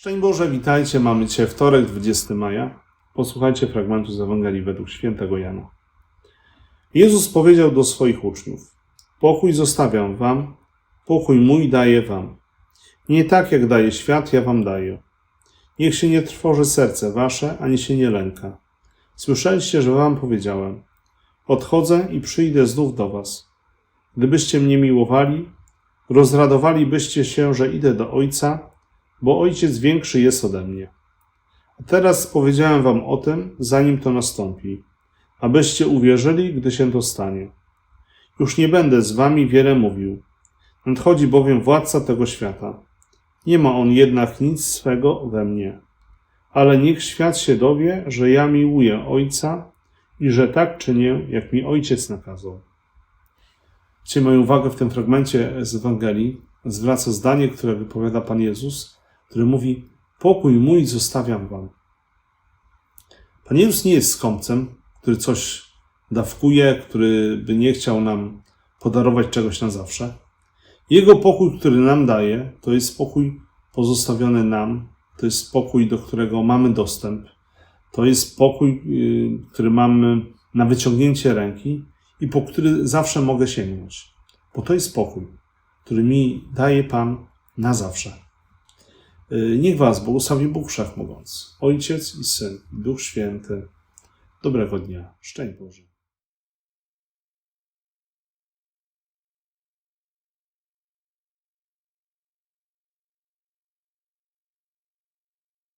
Szczęść Boże, witajcie. Mamy dzisiaj wtorek, 20 maja. Posłuchajcie fragmentu z Ewangelii według świętego Jana. Jezus powiedział do swoich uczniów: Pokój zostawiam wam, pokój mój daję wam. Nie tak jak daje świat, ja wam daję. Niech się nie trwoży serce wasze, ani się nie lęka. Słyszeliście, że wam powiedziałem: Odchodzę i przyjdę znów do was. Gdybyście mnie miłowali, rozradowalibyście się, że idę do Ojca, bo Ojciec większy jest ode mnie. A teraz powiedziałem wam o tym, zanim to nastąpi, abyście uwierzyli, gdy się to stanie. Już nie będę z wami wiele mówił. Nadchodzi bowiem władca tego świata. Nie ma on jednak nic swego we mnie. Ale niech świat się dowie, że ja miłuję Ojca i że tak czynię, jak mi Ojciec nakazał. Dzisiaj moją uwagę w tym fragmencie z Ewangelii zwraca zdanie, które wypowiada Pan Jezus, który mówi: Pokój mój zostawiam wam. Pan Jezus nie jest skąpcem, który coś dawkuje, który by nie chciał nam podarować czegoś na zawsze. Jego pokój, który nam daje, to jest pokój pozostawiony nam, to jest spokój, do którego mamy dostęp, to jest pokój, yy, który mamy na wyciągnięcie ręki i po który zawsze mogę sięgnąć. Bo to jest pokój, który mi daje Pan na zawsze. Yy, Niech Was błogosławi Bóg Wszechmogący, Ojciec i Syn, Duch Święty. Dobrego dnia. Szczęść Boże.